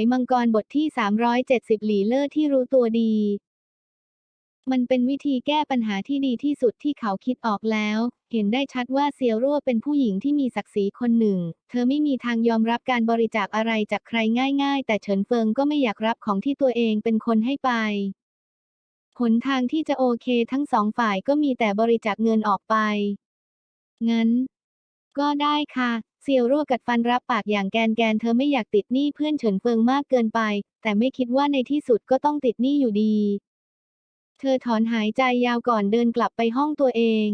ยมังกรบทที่ 370 หลีเล่อที่รู้ตัวดี มันเป็นวิธีแก้ปัญหาที่ดีที่สุดที่เขาคิดออกแล้ว เห็นได้ชัดว่าเซียวรั่วเป็นผู้หญิงที่มีศักดิ์ศรีคนหนึ่ง เธอไม่มีทางยอมรับการบริจาคอะไรจากใครง่าย ๆ แต่เฉินเฟิงก็ไม่อยากรับของที่ตัวเองเป็นคนให้ไปหนทางที่จะโอเคทั้งสองฝ่ายก็มีแต่บริจาคเงินออกไป งั้น ก็ได้ค่ะ เซียวรั่วกัดฟันรับปากอย่างแกนแกนเธอไม่อยากติดหนี้เพื่อนเฉินเฟิงมากเกินไป แต่ไม่คิดว่าในที่สุดก็ต้องติดหนี้อยู่ดี เธอถอนหายใจยาวก่อนเดินกลับไปห้องตัวเอง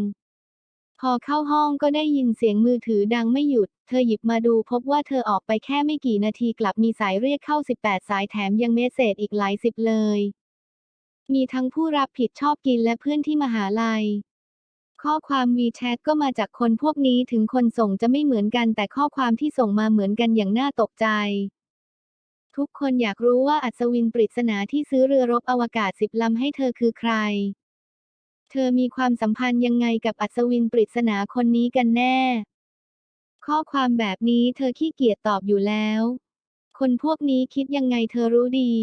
พอเข้าห้องก็ได้ยินเสียงมือถือดังไม่หยุด เธอหยิบมาดูพบว่าเธอออกไปแค่ไม่กี่นาทีกลับมีสายเรียกเข้า 18 สายแถมยังเมสเซจอีกหลายสิบเลย มีทั้งผู้รับผิดชอบกินและเพื่อนที่มหาลัย ข้อความวีแชทก็มาจากคนพวกนี้ถึงคนส่งจะไม่เหมือนกันแต่ข้อความที่ส่งมาเหมือนกันอย่างน่าตกใจ ทุกคนอยากรู้ว่าอัศวินปริศนาที่ซื้อเรือรบอวกาศสิบลำให้เธอคือใคร เธอมีความสัมพันธ์ยังไงกับอัศวินปริศนาคนนี้กันแน่ ข้อความแบบนี้เธอขี้เกียจตอบอยู่แล้ว คนพวกนี้คิดยังไงเธอรู้ดี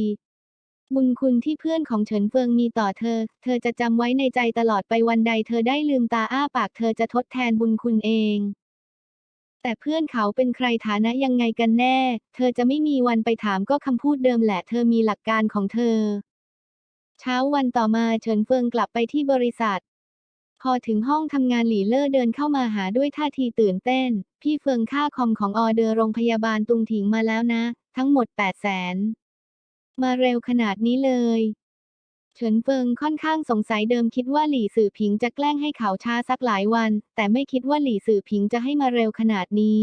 บุญคุณที่เพื่อนของเฉินเฟิงมีต่อเธอ เธอจะจำไว้ในใจตลอดไปวันใดเธอได้ลืมตาอ้าปากเธอจะทดแทนบุญคุณเอง แต่เพื่อนเขาเป็นใครฐานะยังไงกันแน่ เธอจะไม่มีวันไปถามก็คำพูดเดิมแหละเธอมีหลักการของเธอ เช้าวันต่อมาเฉินเฟิงกลับไปที่บริษัท พอถึงห้องทำงานหลี่เล่อเดินเข้ามาหาด้วยท่าทีตื่นเต้น พี่เฟิงค่าคอมของออเดอร์โรงพยาบาลตุงถิงมาแล้วนะ ทั้งหมด8 0 0แสน มาเร็วขนาดนี้เลยเฉินเฟิงค่อนข้างสงสัยเดิมคิดว่าหลี่สื่อผิงจะแกล้งให้เขาช้าสักหลายวัน แต่ไม่คิดว่าหลี่สื่อผิงจะให้มาเร็วขนาดนี้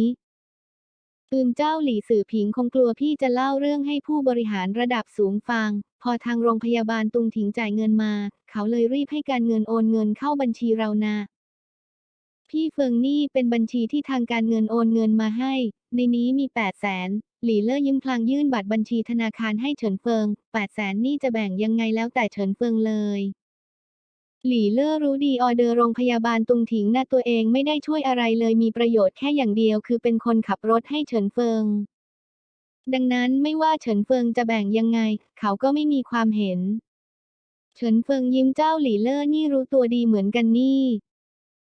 อืมเจ้าหลี่สื่อผิงคงกลัวพี่จะเล่าเรื่องให้ผู้บริหารระดับสูงฟัง พอทางโรงพยาบาลตุงถิงจ่ายเงินมา เขาเลยรีบให้การเงินโอนเงินเข้าบัญชีเรานะ พี่เฟิงนี่เป็นบัญชีที่ทางการเงินโอนเงินมาให้ ในนี้มี8 0 0แสน หลี่เล่อยิ้มพลางยื่นบัตรบัญชีธนาคารให้เฉินเฟิง8 0 0แสนนี่จะแบ่งยังไงแล้วแต่เฉินเฟิงเลย หลี่เล่อรู้ดีออเดอร์โรงพยาบาลตุงถิงนะตัวเองไม่ได้ช่วยอะไรเลยมีประโยชน์แค่อย่างเดียวคือเป็นคนขับรถให้เฉินเฟิง ดังนั้นไม่ว่าเฉินเฟิงจะแบ่งยังไง เขาก็ไม่มีความเห็น เฉินเฟิงยิ้มเจ้าหลี่เล่อนี่รู้ตัวดีเหมือนกันนี่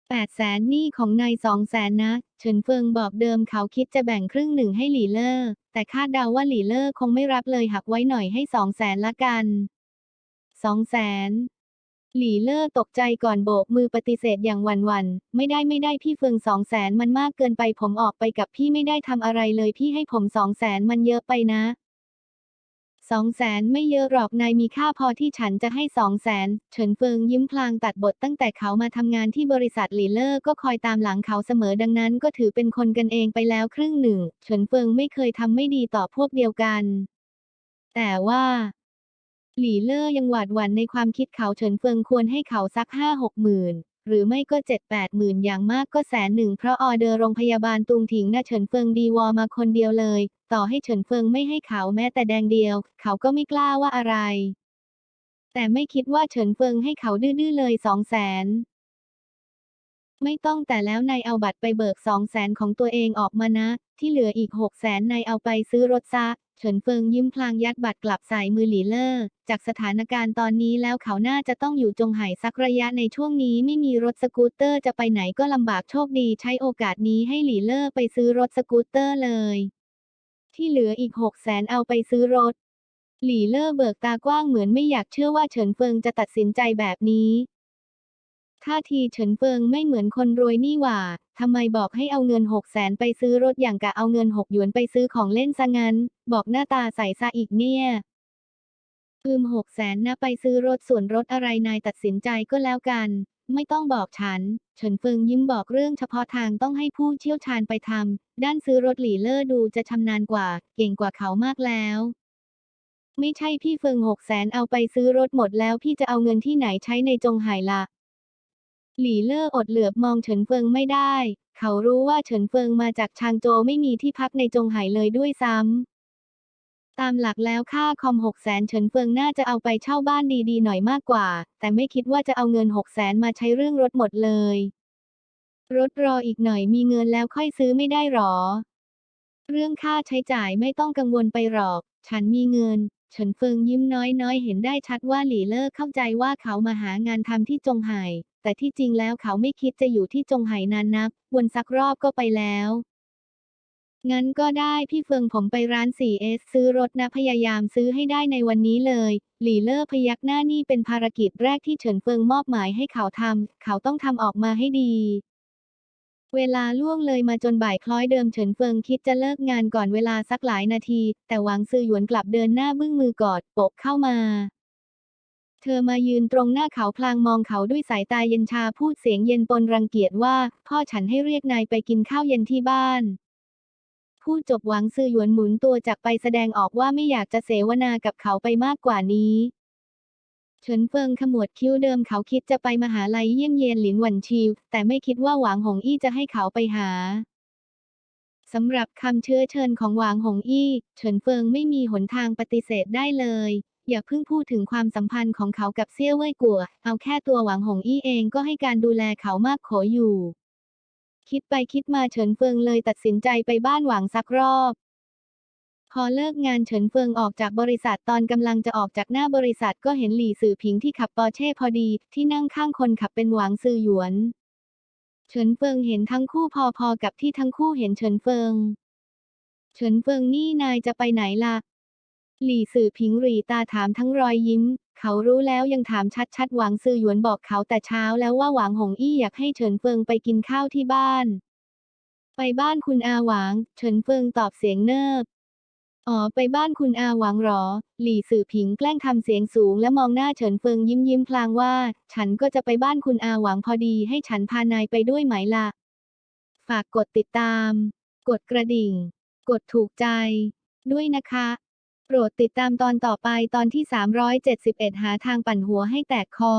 แปดแสนนี่ของนายสองแสนนะ เฉินเฟิงบอกเดิมเขาคิดจะแบ่งครึ่งหนึ่งให้หลี่เล่อแต่คาดเดาว่าหลี่เล่อคงไม่รับเลยหักไว้หน่อยให้สองแสนละกันสองแสนหลี่เล่อตกใจก่อนโบกมือปฏิเสธอย่างหวัน ไม่ได้ไม่ได้พี่เฟิงสองแสนมันมากเกินไปผมออกไปกับพี่ไม่ได้ทำอะไรเลยพี่ให้ผมสองแสนมันเยอะไปนะ สองแสนไม่เยอะหรอกนายมีค่าพอที่ฉันจะให้สองแสนเฉินเฟิงยิ้มพลางตัดบทตั้งแต่เขามาทำงานที่บริษัทหลี่เล่อก็คอยตามหลังเขาเสมอดังนั้นก็ถือเป็นคนกันเองไปแล้วครึ่งหนึ่ง เฉินเฟิงไม่เคยทำไม่ดีต่อพวกเดียวกัน แต่ว่าหลี่เล่อยังหวาดหวั่นในความคิดเขาเฉินเฟิงควรให้เขาสักห้าหกหมื่น หรือไม่ก็เจ็ดแปดหมื่นอย่างมากก็แสนหนึ่งเพราะออเดอร์โรงพยาบาลตุงถิงน่ะเฉินเฟิงดีวอมาคนเดียวเลย ต่อให้เฉินเฟิงไม่ให้เขาแม้แต่แดงเดียว เขาก็ไม่กล้าว่าอะไร แต่ไม่คิดว่าเฉินเฟิงให้เขาดื้อๆเลยสองแสนไม่ต้องแต่แล้วนายเอาบัตรไปเบิกสองแสนของตัวเองออกมานะ ที่เหลืออีกหกแสนนายเอาไปซื้อรถซะ เฉินเฟิงยิ้มพลางยัดบัตรกลับใส่มือหลีเล่อจากสถานการณ์ตอนนี้แล้วเขาน่าจะต้องอยู่จงไห่สักระยะในช่วงนี้ไม่มีรถสกูตเตอร์จะไปไหนก็ลำบากโชคดีใช้โอกาสนี้ให้หลีเล่อไปซื้อรถสกูตเตอร์เลย ที่เหลืออีกหกแสนเอาไปซื้อรถ หลี่เล่อเบิกตากว้างเหมือนไม่อยากเชื่อว่าเฉินเฟิงจะตัดสินใจแบบนี้ ท่าทีเฉินเฟิงไม่เหมือนคนรวยนี่หว่า ทำไมบอกให้เอาเงินหกแสนไปซื้อรถอย่างกะเอาเงินหกหยวนไปซื้อของเล่นซะงั้น บอกหน้าตาใสซะอีกเนี่ย อืมหกแสนนะไปซื้อรถส่วนรถอะไรนายตัดสินใจก็แล้วกัน ไม่ต้องบอกฉัน เฉินเฟิงยิ้มบอกเรื่องเฉพาะทางต้องให้ผู้เชี่ยวชาญไปทำ ด้านซื้อรถหลี่เล่อดูจะชำนาญกว่า เก่งกว่าเขามากแล้วไม่ใช่พี่เฟิงหกแสนเอาไปซื้อรถหมดแล้วพี่จะเอาเงินที่ไหนใช้ในจงไห่ละ หลี่เล่ออดเหลือบมองเฉินเฟิงไม่ได้ เขารู้ว่าเฉินเฟิงมาจากชางโจไม่มีที่พักในจงไห่เลยด้วยซ้ำ ตามหลักแล้วค่าคอมหกแสนเฉินเฟิงน่าจะเอาไปเช่าบ้านดีๆหน่อยมากกว่า แต่ไม่คิดว่าจะเอาเงินหกแสนมาใช้เรื่องรถหมดเลย รถรออีกหน่อยมีเงินแล้วค่อยซื้อไม่ได้หรอ เรื่องค่าใช้จ่ายไม่ต้องกังวลไปหรอก ฉันมีเงินเฉินเฟิงยิ้มน้อยๆ เห็นได้ชัดว่าหลี่เล่อเข้าใจว่าเขามาหางานทำที่จงไห่ แต่ที่จริงแล้วเขาไม่คิดจะอยู่ที่จงไหนานนัก วนสักรอบก็ไปแล้ว งั้นก็ได้พี่เฟิงผมไปร้าน 4S ซื้อรถนะพยายามซื้อให้ได้ในวันนี้เลย หลี่เล่อพยักหน้านี่เป็นภารกิจแรกที่เฉินเฟิงมอบหมายให้เขาทำ เขาต้องทำออกมาให้ดีเวลาล่วงเลยมาจนบ่ายคล้อยเดิมเฉินเฟิงคิดจะเลิกงานก่อนเวลาสักหลายนาที แต่หวังซือหยวนกลับเดินหน้าบึ้งมือกอดปะเข้ามา ธอมายืนตรงหน้าเขาพลางมองเขาด้วยสายตาเย็นชาพูดเสียงเย็นปนรังเกียจว่า พ่อฉันให้เรียกนายไปกินข้าวเย็นที่บ้านพูดจบหวังซื่อหยวนหมุนตัวจากไปแสดงออกว่าไม่อยากจะเสวนากับเขาไปมากกว่านี้เฉินเฟิงขมวดคิ้วเดิมเขาคิดจะไปมหาลัยเยี่ยมเยียนหลินหวันชิว แต่ไม่คิดว่าหวางหงอี้จะให้เขาไปหาสำหรับคำเชื้อเชิญของหวางหงอี้ เฉินเฟิงไม่มีหนทางปฏิเสธได้เลย อย่าเพิ่งพูดถึงความสัมพันธ์ของเขากับเซี่ยเว่ยกัว เอาแค่ตัวหวางหงอี้เองก็ให้การดูแลเขามากโขอยู่ คิดไปคิดมาเฉินเฟิงเลยตัดสินใจไปบ้านหวางสักรอบ พอเลิกงานเฉินเฟิงออกจากบริษัทตอนกำลังจะออกจากหน้าบริษัทก็เห็นหลี่สื่อผิงที่ขับปอร์เช่พอดี ที่นั่งข้างคนขับเป็นหวางซือหยวน เฉินเฟิงเห็นทั้งคู่พอๆกับที่ทั้งคู่เห็นเฉินเฟิงเฉินเฟิงนี่นายจะไปไหนล่ะ หลี่สื่อผิงหรีตาถามทั้งรอยยิ้ม เขารู้แล้วยังถามชัดๆ หวังซือหยวนบอกเขาแต่เช้าแล้วว่าหวางหงอี้อยากให้เฉินเฟิงไปกินข้าวที่บ้าน ไปบ้านคุณอาหวางเฉินเฟิงตอบเสียงเนิบอ๋อไปบ้านคุณอาหวังหรอ หลี่สื่อผิงแกล้งทำเสียงสูงและมองหน้าเฉินเฟิงยิ้มยิ้มพลางว่า ฉันก็จะไปบ้านคุณอาหวังพอดีให้ฉันพานายไปด้วยไหมล่ะ ฝากกดติดตาม กดกระดิ่ง กดถูกใจ ด้วยนะคะ โปรดติดตามตอนต่อไปตอนที่ 371 หาทางปั่นหัวให้แตกคอ